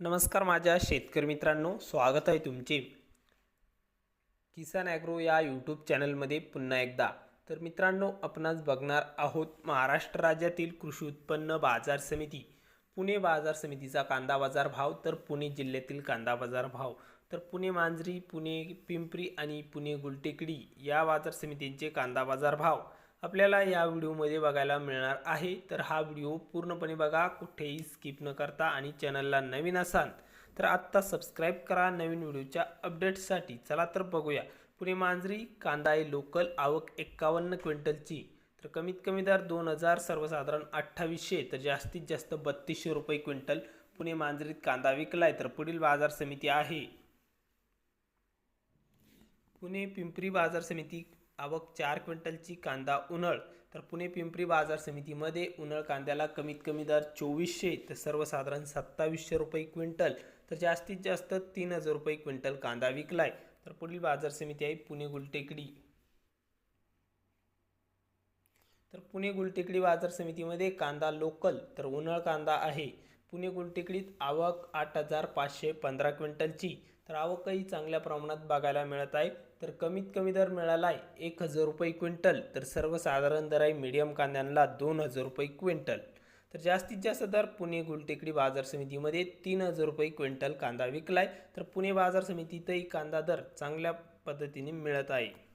नमस्कार माझ्या शेतकरी मित्रांनो स्वागत आहे तुमचे. किसान ॲग्रो या यूट्यूब चॅनलमध्ये पुन्हा एकदा. तर मित्रांनो आपणास बघणार आहोत महाराष्ट्र राज्यातील कृषी उत्पन्न बाजार समिती. पुणे बाजार समितीचा कांदा बाजार भाव तर पुणे जिल्ह्यातील कांदा बाजार भाव. तर पुणे मांजरी पुणे पिंपरी आणि पुणे गुलटेकडी या बाजार समितींचे कांदा बाजार भाव. आपल्याला या व्हिडिओमध्ये बघायला मिळणार आहे. तर हा व्हिडिओ पूर्णपणे बघा कुठेही स्किप न करता आणि चॅनलला नवीन असाल तर आत्ता सबस्क्राईब करा. नवीन व्हिडिओच्या अपडेट्ससाठी चला तर बघूया. पुणे मांजरी कांदा आहे लोकल आवक एक्कावन्न क्विंटलची. तर कमीत कमी दर दोन हजार सर्वसाधारण अठ्ठावीसशे तर जास्तीत जास्त बत्तीसशे रुपये क्विंटल पुणे मांजरीत कांदा विकलाय. तर पुढील बाजार समिती आहे. पुणे पिंपरी बाजार समिती आवक चार क्विंटलची कांदा उन्हळ. तर पुणे पिंपरी बाजार समितीमध्ये उन्हळ कांद्याला कमीत कमी दर चोवीसशे तर सर्वसाधारण सत्तावीसशे रुपये क्विंटल. तर जास्तीत जास्त तीन हजार रुपये क्विंटल कांदा विकलाय. तर पुढील बाजार समिती आहे पुणे गुलटेकडी. तर पुणे गुलटेकडी बाजार समितीमध्ये कांदा लोकल तर उन्हाळ कांदा आहे. पुणे गुलटेकडीत आवक आठ हजार पाचशे पंधरा क्विंटलची. तर आवकही चांगल्या प्रमाणात बघायला मिळत आहे. तर कमीत कमी दर मिळाला आहे एक हजार रुपये क्विंटल. तर सर्वसाधारण दर आहे मीडियम कांद्यांना दोन हजार रुपये क्विंटल. तर जास्तीत जास्त दर पुणे गुलटेकडी बाजार समितीमध्ये तीन हजार रुपये क्विंटल कांदा विकलाय. तर पुणे बाजार समितीतही कांदा दर चांगल्या पद्धतीने मिळत आहे.